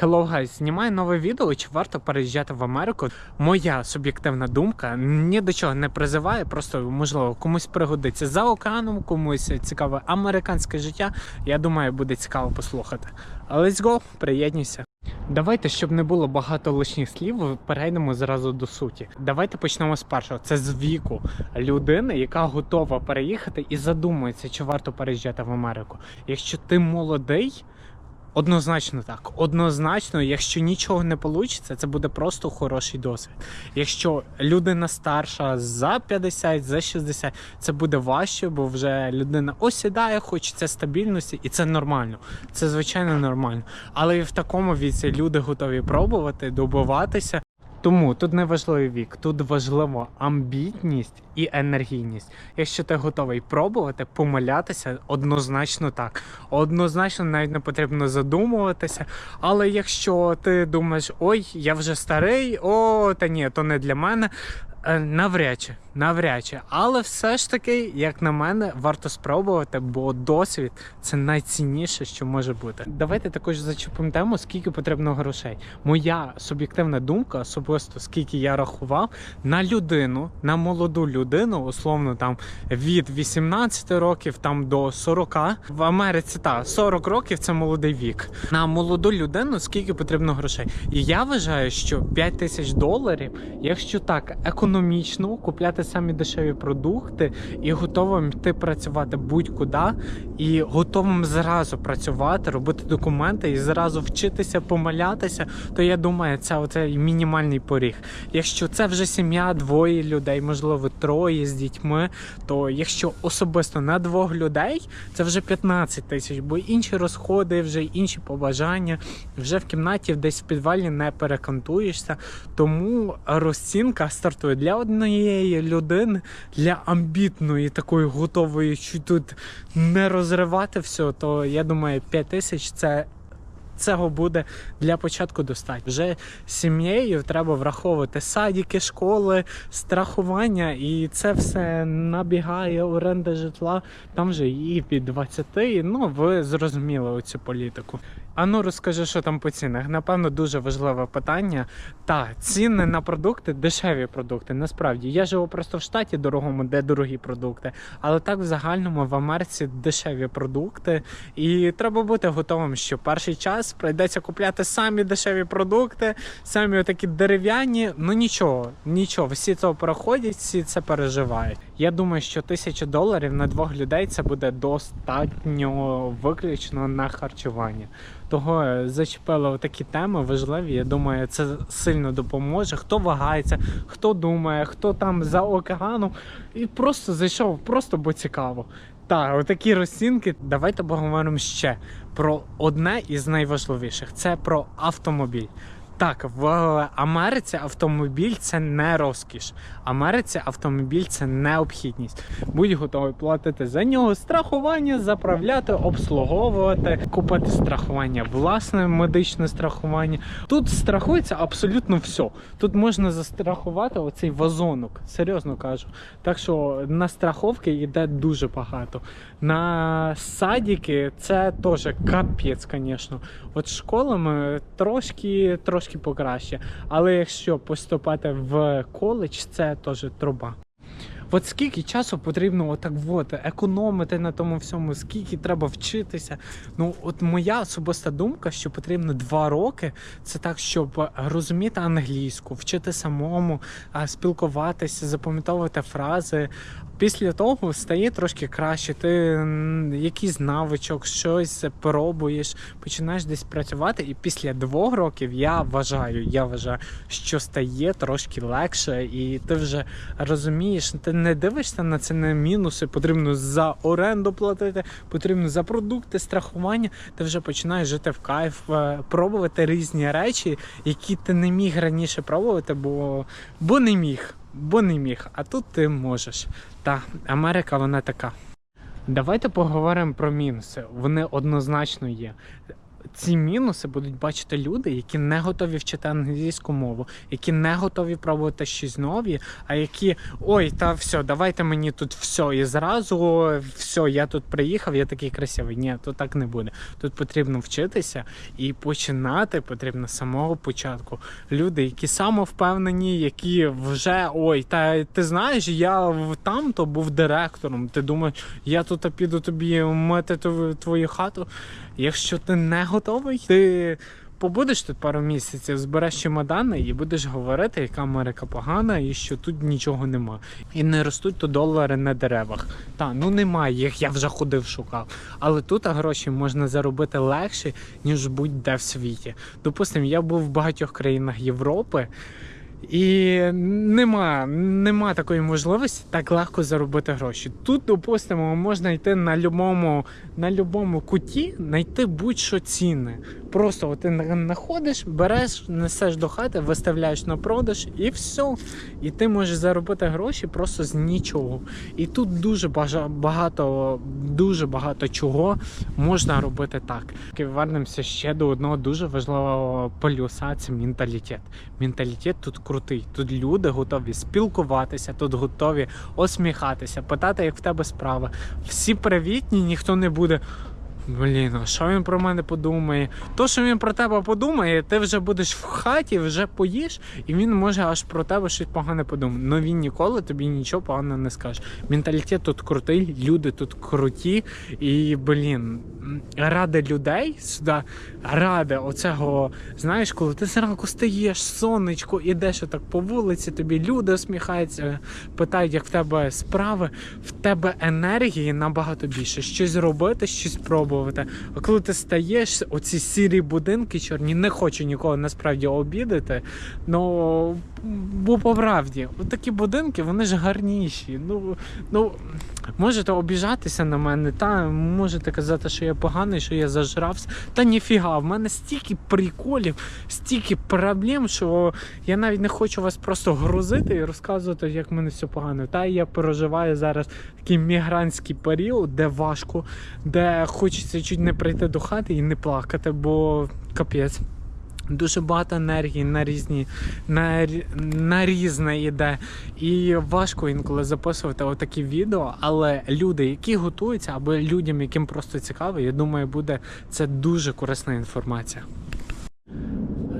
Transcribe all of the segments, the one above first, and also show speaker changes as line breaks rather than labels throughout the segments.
Hello guys, знімаю нове відео, чи варто переїжджати в Америку. Моя суб'єктивна думка ні до чого не призиває, просто можливо комусь пригодиться за океаном, комусь цікаве американське життя. Я думаю, буде цікаво послухати. Let's go, приєднуйся. Давайте, щоб не було багато лишніх слів, перейдемо зразу до суті. Давайте почнемо з першого. Це з віку людини, яка готова переїхати і задумується, чи варто переїжджати в Америку. Якщо ти молодий. Однозначно так. Однозначно, якщо нічого не вийде, це буде просто хороший досвід. Якщо людина старша за 50, за 60, це буде важче, бо вже людина осідає, хочеться стабільності, і це нормально. Це звичайно нормально. Але і в такому віці люди готові пробувати, добиватися. Тому тут не важливий вік, тут важливо амбітність і енергійність. Якщо ти готовий пробувати, помилятися, однозначно так. Однозначно навіть не потрібно задумуватися. Але якщо ти думаєш, ой, я вже старий, о, та ні, то не для мене. Е, Навряд чи, навряд чи. Але все ж таки, як на мене, варто спробувати, бо досвід це найцінніше, що може бути. Давайте також зачепимо тему, скільки потрібно грошей. Моя суб'єктивна думка, особисто скільки я рахував, на людину, на молоду людину, условно там від 18 років там до 40. В Америці та 40 років це молодий вік. На молоду людину скільки потрібно грошей. І я вважаю, що 5 тисяч доларів, якщо так економічно купляти самі дешеві продукти і готовим йти працювати будь-куди, і готовим зразу працювати, робити документи і зразу вчитися, помилятися, то я думаю, це оцей мінімальний поріг. Якщо це вже сім'я, двоє людей, можливо, троє з дітьми, то якщо особисто на двох людей, це вже 15 тисяч, бо інші розходи, вже інші побажання, вже в кімнаті десь в підвалі не перекантуєшся. Тому розцінка стартує для однієї людини, для амбітної, такої готової, що тут не розривати все, то я думаю, 5 тисяч це. Цього буде для початку достатньо. Вже сім'єю треба враховувати садики, школи, страхування, і це все набігає оренда житла. Там вже і під 20. Ну ви зрозуміли оцю політику. А ну розкажи, що там по цінах. Напевно, дуже важливе питання. Та ціни на продукти дешеві продукти. Насправді я живу просто в штаті дорогому, де дорогі продукти. Але так в загальному в Америці дешеві продукти, і треба бути готовим, що перший час прийдеться купляти самі дешеві продукти, самі отакі дерев'яні. Ну нічого, нічого, всі це проходять, всі це переживають. Я думаю, що тисяча доларів на двох людей це буде достатньо виключно на харчування. Того зачепила такі теми важливі. Я думаю, це сильно допоможе. Хто вагається, хто думає, хто там за океаном, і просто зайшов, просто бо цікаво. Так, отакі розцінки. Давайте поговоримо ще про одне із найважливіших це про автомобіль. Так, в Америці автомобіль це не розкіш. Америці автомобіль це необхідність. Будь готовий платити за нього страхування, заправляти, обслуговувати, купити страхування, власне медичне страхування. Тут страхується абсолютно все. Тут можна застрахувати оцей вазонок, серйозно кажу. Так що на страховки йде дуже багато. На садики це теж капець, звісно. От школами трошки, трошки покраще. Але якщо поступати в коледж, це теж труба. От скільки часу потрібно отак от економити на тому всьому, скільки треба вчитися. Ну, от моя особиста думка, що потрібно два роки, це так, щоб розуміти англійську, вчити самому, спілкуватися, запам'ятовувати фрази. Після того стає трошки краще. Ти якийсь навичок, щось пробуєш, починаєш десь працювати, і після двох років я вважаю, я вважаю, що стає трошки легше, і ти вже розумієш, ти не дивишся на це на мінуси. Потрібно за оренду платити, потрібно за продукти, страхування. Ти вже починаєш жити в кайф, е, пробувати різні речі, які ти не міг раніше пробувати, бо, бо не міг. Бо не міг, а тут ти можеш. Та Америка вона така. Давайте поговоримо про мінуси. Вони однозначно є. Ці мінуси будуть бачити люди, які не готові вчити англійську мову, які не готові пробувати щось нові, а які ой, та все, давайте мені тут все і зразу все, я тут приїхав, я такий красивий. Ні, то так не буде. Тут потрібно вчитися і починати потрібно з самого початку. Люди, які самовпевнені, які вже ой, та ти знаєш, я там то був директором. Ти думаєш, я тут піду тобі мити твою хату. Якщо ти не готовий, ти побудеш тут пару місяців, збереш чемодани і будеш говорити, яка Америка погана і що тут нічого нема. І не ростуть то долари на деревах. Та ну немає їх, я вже ходив, шукав. Але тут гроші можна заробити легше, ніж будь-де в світі. Допустимо, я був в багатьох країнах Європи. І нема, нема такої можливості так легко заробити гроші. Тут, допустимо, можна йти на любому, на любому куті, знайти будь-що цінне. Просто ти знаходиш, береш, несеш до хати, виставляєш на продаж і все. І ти можеш заробити гроші просто з нічого. І тут дуже багато, дуже багато чого можна робити так. І Вернемося ще до одного дуже важливого полюса це менталітет. Менталітет тут крутий. Тут люди готові спілкуватися, тут готові осміхатися, питати, як в тебе справа. Всі привітні, ніхто не буде. Блін, а що він про мене подумає? То, що він про тебе подумає, ти вже будеш в хаті, вже поїш, і він може аж про тебе щось погане подумати. Ну він ніколи тобі нічого поганого не скаже. Менталітет тут крутий, люди тут круті, і блін, ради людей сюди, ради оцього, знаєш, коли ти зранку стаєш, сонечко, ідеш отак по вулиці, тобі люди усміхаються, питають, як в тебе справи, в тебе енергії набагато більше. Щось робити, щось пробувати. А коли ти стаєш, оці сірі будинки чорні, не хочу нікого насправді обідати. Ну бо по правді, такі будинки, вони ж гарніші. Ну, ну можете обіжатися на мене, та можете казати, що я поганий, що я зажрався. Та ніфіга, в мене стільки приколів, стільки проблем, що я навіть не хочу вас просто грузити і розказувати, як в мене все погано. Та я переживаю зараз такий мігрантський період, де важко, де хочеться чуть не прийти до хати і не плакати, бо капець. Дуже багато енергії на різні на, на різне йде. І важко інколи записувати отакі відео, але люди, які готуються, або людям, яким просто цікаво, я думаю, буде це дуже корисна інформація.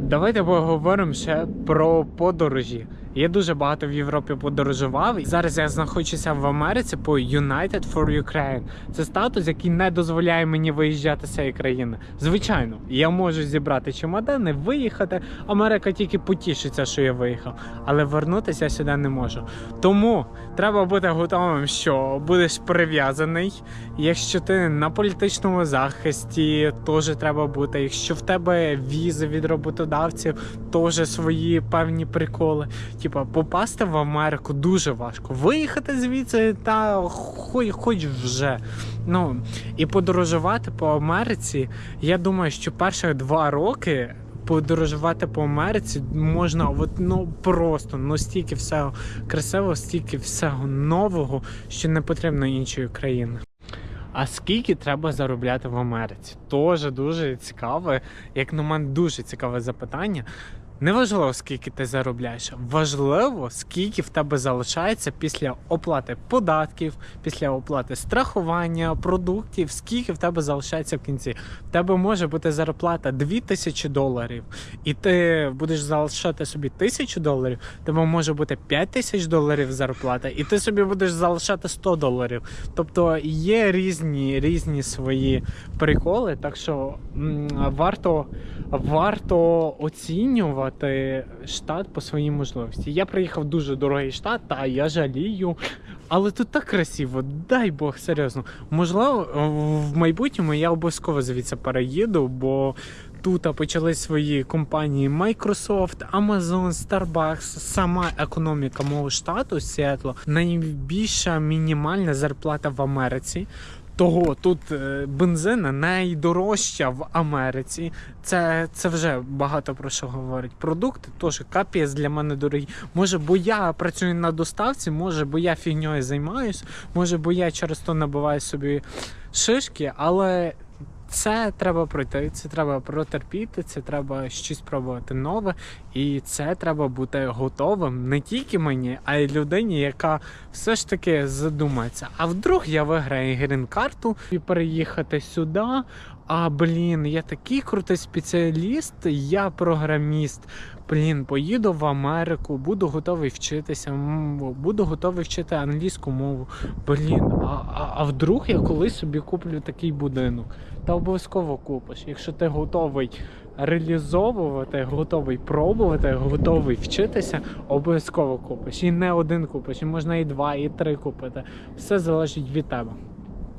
Давайте поговоримо ще про подорожі. Я дуже багато в Європі подорожував. Зараз я знаходжуся в Америці по United for Ukraine. Це статус, який не дозволяє мені виїжджати з цієї країни. Звичайно, я можу зібрати чемодани, виїхати. Америка тільки потішиться, що я виїхав, але вернутися сюди не можу. Тому треба бути готовим, що будеш прив'язаний. Якщо ти на політичному захисті, теж треба бути. Якщо в тебе візи від роботодавців, теж свої певні приколи. Типа, попасти в Америку дуже важко. Виїхати звідси та хоч, хоч вже. Ну і подорожувати по Америці. Я думаю, що перших два роки. Подорожувати по Америці можна от, ну просто ну стільки всього красивого, стільки всього нового, що не потрібно іншої країни. А скільки треба заробляти в Америці? Тоже дуже цікаве, як на мене, дуже цікаве запитання. Неважливо, скільки ти заробляєш, важливо, скільки в тебе залишається після оплати податків, після оплати страхування, продуктів, скільки в тебе залишається в кінці. В тебе може бути зарплата 2000 доларів, і ти будеш залишати собі 1000 доларів, тебе може бути 5000 доларів зарплата, і ти собі будеш залишати 100 доларів. Тобто є різні, різні свої приколи, так що м, варто, варто оцінювати штат по своїй можливості. Я приїхав в дуже дорогий штат, та я жалію. Але тут так красиво, дай Бог, серйозно. Можливо, в майбутньому я обов'язково звідси переїду, бо тут почались свої компанії Microsoft, Amazon, Starbucks, сама економіка мого штату Сіетло, найбільша мінімальна зарплата в Америці. Того тут е, бензина найдорожча в Америці. Це, це вже багато про що говорить. Продукти теж капіс для мене дорогі. Може, бо я працюю на доставці, може, бо я фігньою займаюсь, може, бо я через то набиваю собі шишки, але це треба пройти, це треба протерпіти, це треба щось пробувати нове, і це треба бути готовим не тільки мені, а й людині, яка все ж таки задумається. А вдруг я виграю грін-карту і переїхати сюди. А блін, я такий крутий спеціаліст, я програміст. Блін, поїду в Америку, буду готовий вчитися, буду готовий вчити англійську мову. Блін, а, а, а вдруг я колись собі куплю такий будинок? Та обов'язково купиш. Якщо ти готовий реалізовувати, готовий пробувати, готовий вчитися, обов'язково купиш. І не один купиш, і можна і два, і три купити. Все залежить від тебе.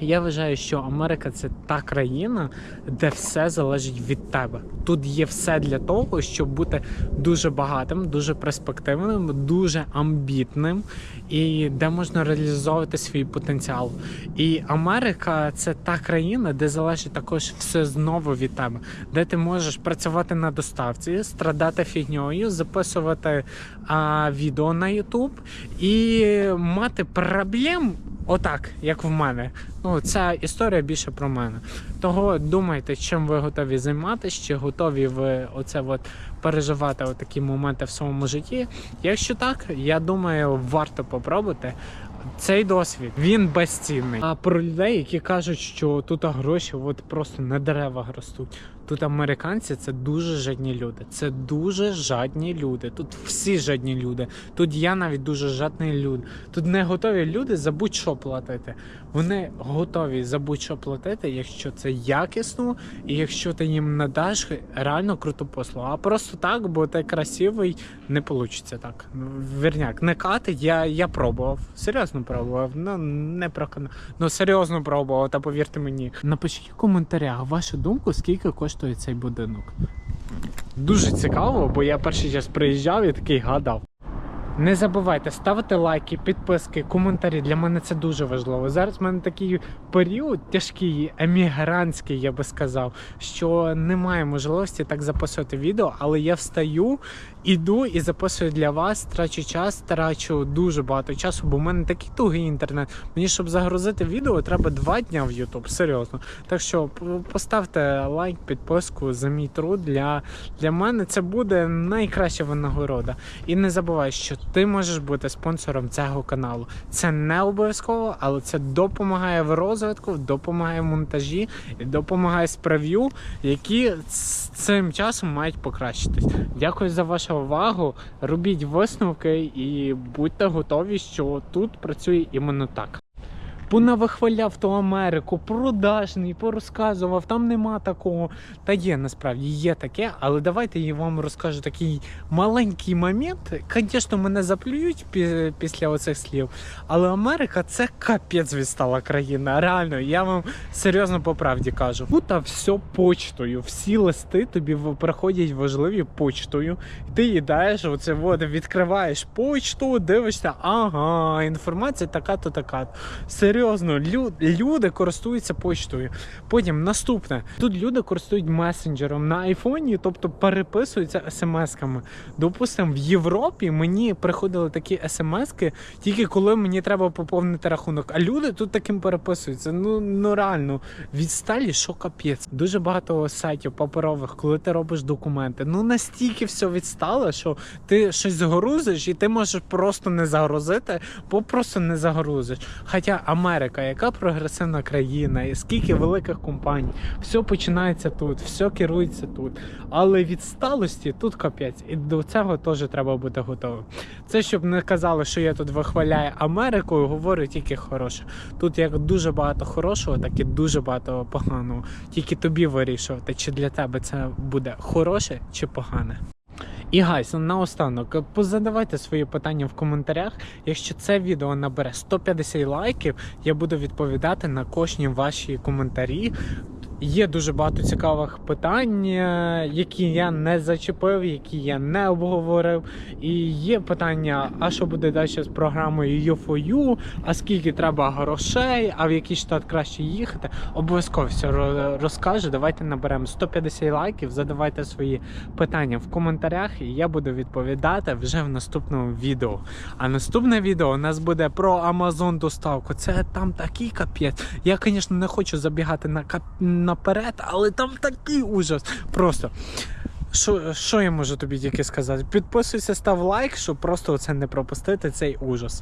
Я вважаю, що Америка це та країна, де все залежить від тебе. Тут є все для того, щоб бути дуже багатим, дуже перспективним, дуже амбітним і де можна реалізовувати свій потенціал. І Америка це та країна, де залежить також все знову від тебе, де ти можеш працювати на доставці, страдати фігньою, записувати а, відео на YouTube і мати проблем. Отак, як в мене. Ну, ця історія більше про мене. Того думайте, чим ви готові займатися, чи готові ви оце от переживати такі моменти в своєму житті. Якщо так, я думаю, варто попробувати. Цей досвід він безцінний. А про людей, які кажуть, що тут гроші от просто на деревах ростуть. Тут американці це дуже жадні люди. Це дуже жадні люди. Тут всі жадні люди. Тут я навіть дуже жадний люд. Тут не готові люди за будь-що платити. Вони готові за будь-що платити, якщо це якісно, і якщо ти їм надаш реально круту послугу. А просто так, бо ти красивий, не вийде так. Вірняк, не кати, я, я пробував. Серйозно пробував. Ну не прокана. Ну серйозно пробував, та повірте мені. Напишіть в коментарях вашу думку, скільки коштує цей будинок. Дуже цікаво, бо я перший час приїжджав і такий гадав. Не забувайте ставити лайки, підписки, коментарі. Для мене це дуже важливо. Зараз в мене такий період тяжкий, емігрантський, я би сказав, що немає можливості так записувати відео, але я встаю, іду і записую для вас, трачу час, трачу дуже багато часу, бо в мене такий тугий інтернет. Мені, щоб загрузити відео, треба два дня в YouTube, серйозно. Так що поставте лайк, підписку за мій труд. Для, для мене це буде найкраща винагорода. І не забувай, що ти можеш бути спонсором цього каналу. Це не обов'язково, але це допомагає в розвитку, допомагає в монтажі і допомагає з прев'ю, які з цим часом мають покращитись. Дякую за вашу увагу. Робіть висновки і будьте готові, що тут працює іменно так. Понавихваляв ту Америку, продажний, порозказував, там нема такого. Та є насправді є таке, але давайте я вам розкажу такий маленький момент. Звісно, мене заплюють пі- після оцих слів. Але Америка це капець відстала країна. Реально, я вам серйозно по правді кажу. Тут все почтою. Всі листи тобі приходять важливі почтою. Ти їдаєш, оце от, відкриваєш почту, дивишся, ага, інформація така-то така. Серйозно, лю- люди користуються почтою. Потім наступне. Тут люди користують месенджером на айфоні, тобто переписуються смс-ками. Допустимо, в Європі мені приходили такі смс-ки, тільки коли мені треба поповнити рахунок. А люди тут таким переписуються. Ну, ну реально, відсталі, що капець. Дуже багато сайтів паперових, коли ти робиш документи. Ну настільки все відстало, що ти щось загрузиш, і ти можеш просто не загрузити, бо просто не загрузиш. Хоча Америка, яка прогресивна країна, і скільки великих компаній, все починається тут, все керується тут. Але відсталості тут капець, і до цього теж треба бути готовим. Це щоб не казали, що я тут вихваляю Америку, і говорю тільки хороше. Тут як дуже багато хорошого, так і дуже багато поганого. Тільки тобі вирішувати, чи для тебе це буде хороше чи погане. І гайс, наостанок, позадавайте свої питання в коментарях. Якщо це відео набере 150 лайків, я буду відповідати на кожні ваші коментарі. Є дуже багато цікавих питань, е, які я не зачепив, які я не обговорив. І є питання: а що буде далі з програмою U4U, а скільки треба грошей, а в який штат краще їхати. Обов'язково все ро- розкажу. Давайте наберемо 150 лайків, задавайте свої питання в коментарях, і я буду відповідати вже в наступному відео. А наступне відео у нас буде про Amazon доставку. Це там такий капець. Я, звісно, не хочу забігати на кап... наперед, але там такий ужас. Просто. Що, що я можу тобі тільки сказати? Підписуйся, став лайк, щоб просто це не пропустити цей ужас.